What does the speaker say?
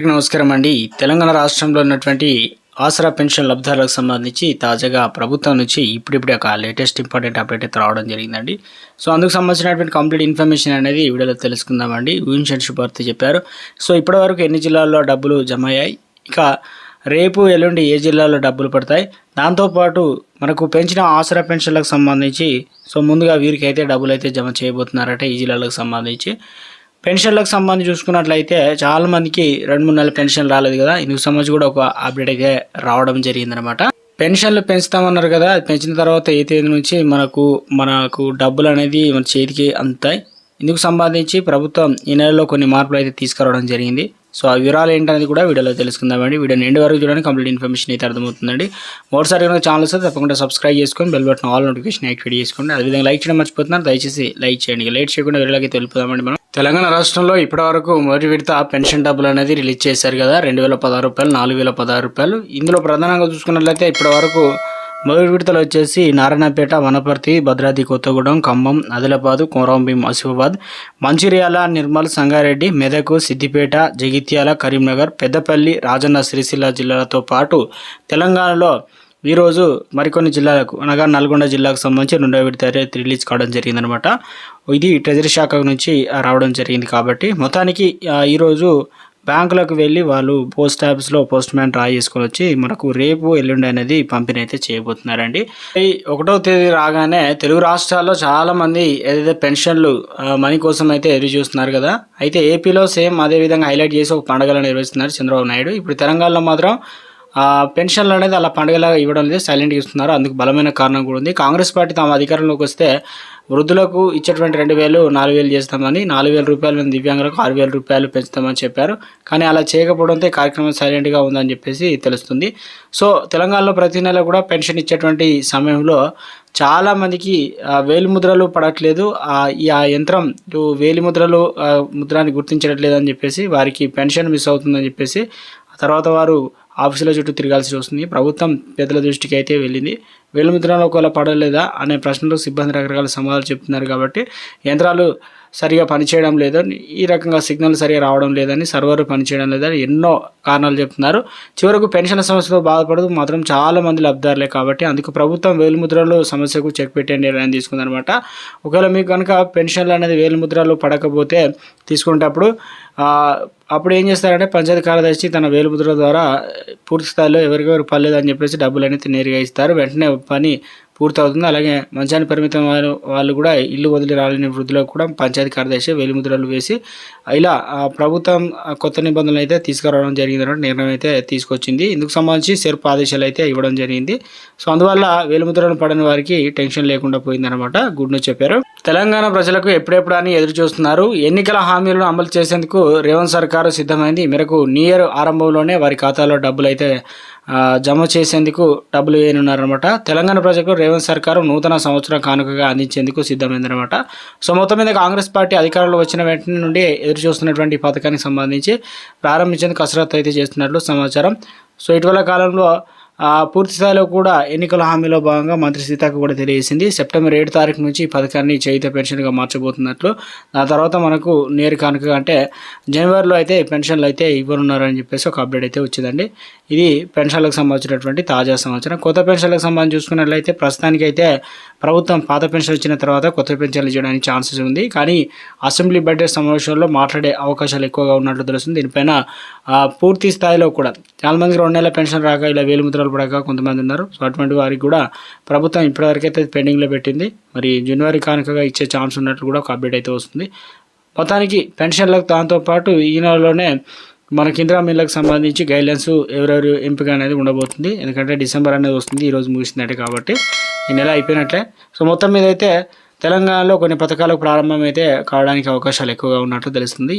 నమస్కారం అండి. తెలంగాణ రాష్ట్రంలో ఉన్నటువంటి ఆసరా పెన్షన్ లబ్ధాలకు సంబంధించి తాజాగా ప్రభుత్వం నుంచి ఇప్పుడిప్పుడే ఒక లేటెస్ట్ ఇంపార్టెంట్ అప్డేట్ అయితే రావడం జరిగిందండి. సో అందుకు సంబంధించినటువంటి కంప్లీట్ ఇన్ఫర్మేషన్ అనేది వీడియోలో తెలుసుకుందామండి. ఊహించని శుభార్త చెప్పారు. సో ఇప్పటివరకు ఎన్ని జిల్లాల్లో డబ్బులు జమ అయ్యాయి ఇక రేపు ఎల్లుండి ఏ జిల్లాలో డబ్బులు పడతాయి? దాంతోపాటు మనకు పెంచిన ఆసరా పెన్షన్లకు సంబంధించి సో ముందుగా వీరికి అయితే డబ్బులు అయితే జమ చేయబోతున్నారట ఈ జిల్లాలకు సంబంధించి. పెన్షన్లకు సంబంధించి చూసుకున్నట్లయితే చాలా మందికి రెండు మూడు నెలల పెన్షన్ రాలేదు కదా. ఇందుకు సంబంధించి కూడా ఒక అప్డేట్ అయితే రావడం జరిగిందనమాట. పెన్షన్లు పెంచుతామన్నారు కదా. పెంచిన తర్వాత ఏ తేదీ నుంచి మనకు మనకు డబ్బులు అనేది మన చేతికి అందుతాయి. ఇందుకు సంబంధించి ప్రభుత్వం ఈ నెలలో కొన్ని మార్పులు అయితే తీసుకురావడం జరిగింది. సో ఆ వివరాలు ఏంటనేది కూడా వీడియోలో తెలుసుకుందామండి వీడియో ఎండ్ వరకు చూడడానికి కంప్లీట్ ఇన్ఫర్మేషన్ అయితే అర్థమవుతుందండి. మరోసారి కనుక ఛానల్ వస్తే తప్పకుండా సబ్స్క్రైబ్ చేసుకొని bell button all notification activate చేసుకోండి. అదేవిధంగా లైక్ చేయడం మర్చిపోతున్నారు. దయచేసి లైక్ చేయండి. లైట్ చేయకుండా వీడియోకి తెలుపుదామండి మనం. తెలంగాణ రాష్ట్రంలో ఇప్పటివరకు మొదటి విడత పెన్షన్ డబ్బులు అనేది రిలీజ్ చేశారు కదా రెండు వేల పదహారు రూపాయలు నాలుగు వేల పదహారు రూపాయలు. ఇందులో ప్రధానంగా చూసుకున్నట్లయితే ఇప్పటివరకు మొదటి విడతలు వచ్చేసి నారాయణపేట వనపర్తి భద్రాద్రి కొత్తగూడెం ఖమ్మం ఆదిలాబాదు కోరంభీం ఆసిఫాబాద్ మంచిర్యాల నిర్మల్ సంగారెడ్డి మెదక్ సిద్దిపేట జగిత్యాల కరీంనగర్ పెద్దపల్లి రాజన్న సిరిసిల్ల జిల్లాలతో పాటు తెలంగాణలో ఈరోజు మరికొన్ని జిల్లాలకు అనగా నల్గొండ జిల్లాకు సంబంధించి రెండో విడత రిలీజ్ కావడం జరిగిందనమాట. ఇది ట్రెజరీ శాఖ నుంచి రావడం జరిగింది కాబట్టి మొత్తానికి ఈరోజు బ్యాంకులకు వెళ్ళి వాళ్ళు పోస్ట్ ఆఫీస్లో పోస్ట్ మ్యాన్ డ్రా చేసుకొని వచ్చి మనకు రేపు ఎల్లుండి అనేది పంపిణీ అయితే చేయబోతున్నారండి. ఈ ఒకటో తేదీ రాగానే తెలుగు రాష్ట్రాల్లో చాలామంది ఏదైతే పెన్షన్లు మనీ కోసం అయితే ఎదురు చూస్తున్నారు కదా అయితే ఏపీలో సేమ్ అదే విధంగా హైలైట్ చేసి ఒక పండుగలు నిర్వహిస్తున్నారు చంద్రబాబు నాయుడు. ఇప్పుడు తెలంగాణలో మాత్రం పెన్షన్లు అనేది అలా పండుగలా ఇవ్వడం లేదు సైలెంట్గా ఇస్తున్నారు. అందుకు బలమైన కారణం కూడా ఉంది. కాంగ్రెస్ పార్టీ తమ అధికారంలోకి వస్తే వృద్ధులకు ఇచ్చేటువంటి రెండు వేలు నాలుగు వేలు చేస్తామని నాలుగు వేల రూపాయలు దివ్యాంగులకు ఆరు వేల రూపాయలు పెంచుతామని చెప్పారు. కానీ అలా చేయకపోవడంతో కార్యక్రమం సైలెంట్గా ఉందని చెప్పేసి తెలుస్తుంది. సో తెలంగాణలో ప్రతి నెల కూడా పెన్షన్ ఇచ్చేటువంటి సమయంలో చాలామందికి వేలిముద్రలు ముద్రలు పడట్లేదు. ఈ ఆ యంత్రం వేలి ముద్రలు ముద్రాన్ని గుర్తించట్లేదు అని చెప్పేసి వారికి పెన్షన్ మిస్ అవుతుందని చెప్పేసి ఆ తర్వాత వారు ఆఫీసుల చుట్టూ తిరగాల్సి వస్తుంది. ప్రభుత్వం పెద్దల దృష్టికి అయితే వెళ్ళింది. వేలు ఒకవేళ పడలేదా అనే ప్రశ్నలకు సిబ్బంది రకరకాల సమాధానాలు చెప్తున్నారు కాబట్టి యంత్రాలు సరిగా పనిచేయడం లేదని ఈ రకంగా సిగ్నల్ సరిగా రావడం లేదని సర్వర్ పనిచేయడం లేదని ఎన్నో కారణాలు చెప్తున్నారు. చివరకు పెన్షన్ సమస్యతో బాధపడదు మాత్రం చాలా మంది లబ్ధారులే కాబట్టి అందుకు ప్రభుత్వం వేలుముద్రలు సమస్యకు చెక్ పెట్టే నిర్ణయం తీసుకుందనమాట. ఒకవేళ మీకు కనుక పెన్షన్లు అనేది వేలుముద్రలు పడకపోతే తీసుకునేటప్పుడు అప్పుడు ఏం చేస్తారంటే పంచాయతీ కార్యదర్శి తన వేలుముద్ర ద్వారా పూర్తి స్థాయిలో ఎవరికెవరు పర్లేదు అని చెప్పేసి డబ్బులు అనేది నేరుగా ఇస్తారు. వెంటనే పని పూర్తవుతుంది. అలాగే మంచాన్ని పరిమితం వాళ్ళు వాళ్ళు కూడా ఇల్లు వదిలి రాలేని వృద్ధులకు కూడా పంచాయతీ కార్యదర్శి వేలిముద్రలు వేసి ఇలా ఆ, ప్రభుత్వం కొత్త నిబంధనలు అయితే తీసుకురావడం జరిగింది నిర్ణయం అయితే తీసుకొచ్చింది. ఇందుకు సంబంధించి సెర్ప్ ఆదేశాలు అయితే ఇవ్వడం జరిగింది. సో అందువల్ల వేలిముద్రలు పడని వారికి టెన్షన్ లేకుండా పోయిందనమాట గుడ్ న్యూస్ చెప్పారు. తెలంగాణ ప్రజలకు ఎప్పుడెప్పుడు అని ఎదురు చూస్తున్నారు. ఎన్నికల హామీలను అమలు చేసేందుకు రేవంత్ సర్కారు సిద్ధమైంది. ఈ మేరకు నియర్ ఇయర్ ఆరంభంలోనే వారి ఖాతాలో డబ్బులు అయితే జమ చేసేందుకు డబ్బులు వేయనున్నారనమాట తెలంగాణ ప్రజలకు రేవంత్ సర్కారు నూతన సంవత్సరం కానుకగా అందించేందుకు సిద్ధమైందనమాట సో మొత్తం మీద కాంగ్రెస్ పార్టీ అధికారంలో వచ్చిన వెంటనే నుండి ఎదురు చూస్తున్నటువంటి పథకానికి సంబంధించి ప్రారంభించేందుకు కసరత్తు అయితే చేస్తున్నట్లు సమాచారం. సో ఇటీవల కాలంలో పూర్తి స్థాయిలో కూడా ఎన్నికల హామీలో భాగంగా మంత్రి సీతాకు కూడా తెలియజేసింది. సెప్టెంబర్ ఏడు తారీఖు నుంచి ఈ పథకాన్ని చేయిత పెన్షన్గా మార్చబోతున్నట్లు. ఆ తర్వాత మనకు నేరు కానుక అంటే జనవరిలో అయితే పెన్షన్లు అయితే ఇవ్వనున్నారని చెప్పేసి ఒక అప్డేట్ అయితే వచ్చిందండి. ఇది పెన్షన్లకు సంబంధించినటువంటి తాజా సమాచారం. కొత్త పెన్షన్లకు సంబంధించి చూసుకున్నట్లయితే ప్రస్తుతానికైతే ప్రభుత్వం పాత పెన్షన్ వచ్చిన తర్వాత కొత్త పెన్షన్లు చేయడానికి ఛాన్సెస్ ఉంది. కానీ అసెంబ్లీ బడ్జెట్ సమావేశంలో మాట్లాడే అవకాశాలు ఎక్కువగా ఉన్నట్లు తెలుస్తుంది. దీనిపైన పూర్తి స్థాయిలో కూడా చాలా మందికి రెండు నెలల పెన్షన్ రాక ఇలా వేలు ముద్రలు పడక కొంతమంది ఉన్నారు. సో అటువంటి వారికి కూడా ప్రభుత్వం ఇప్పటివరకైతే పెండింగ్లో పెట్టింది. మరి జనవరి కానుకగా ఇచ్చే ఛాన్స్ ఉన్నట్లు కూడా ఒక అప్డేట్ అయితే వస్తుంది. మొత్తానికి పెన్షన్లకు దాంతోపాటు ఈ నెలలోనే మనకి ఇందిరా మిల్లకు సంబంధించి గైడ్లైన్స్ ఎవరెవరు ఎంపిక అనేది ఉండబోతుంది. ఎందుకంటే డిసెంబర్ అనేది వస్తుంది ఈరోజు ముగిసినట్టే కాబట్టి ఈ నెల అయిపోయినట్లే. సో మొత్తం మీద అయితే తెలంగాణలో కొన్ని పథకాలకు ప్రారంభం అయితే కావడానికి అవకాశాలు ఎక్కువగా ఉన్నట్లు తెలుస్తుంది.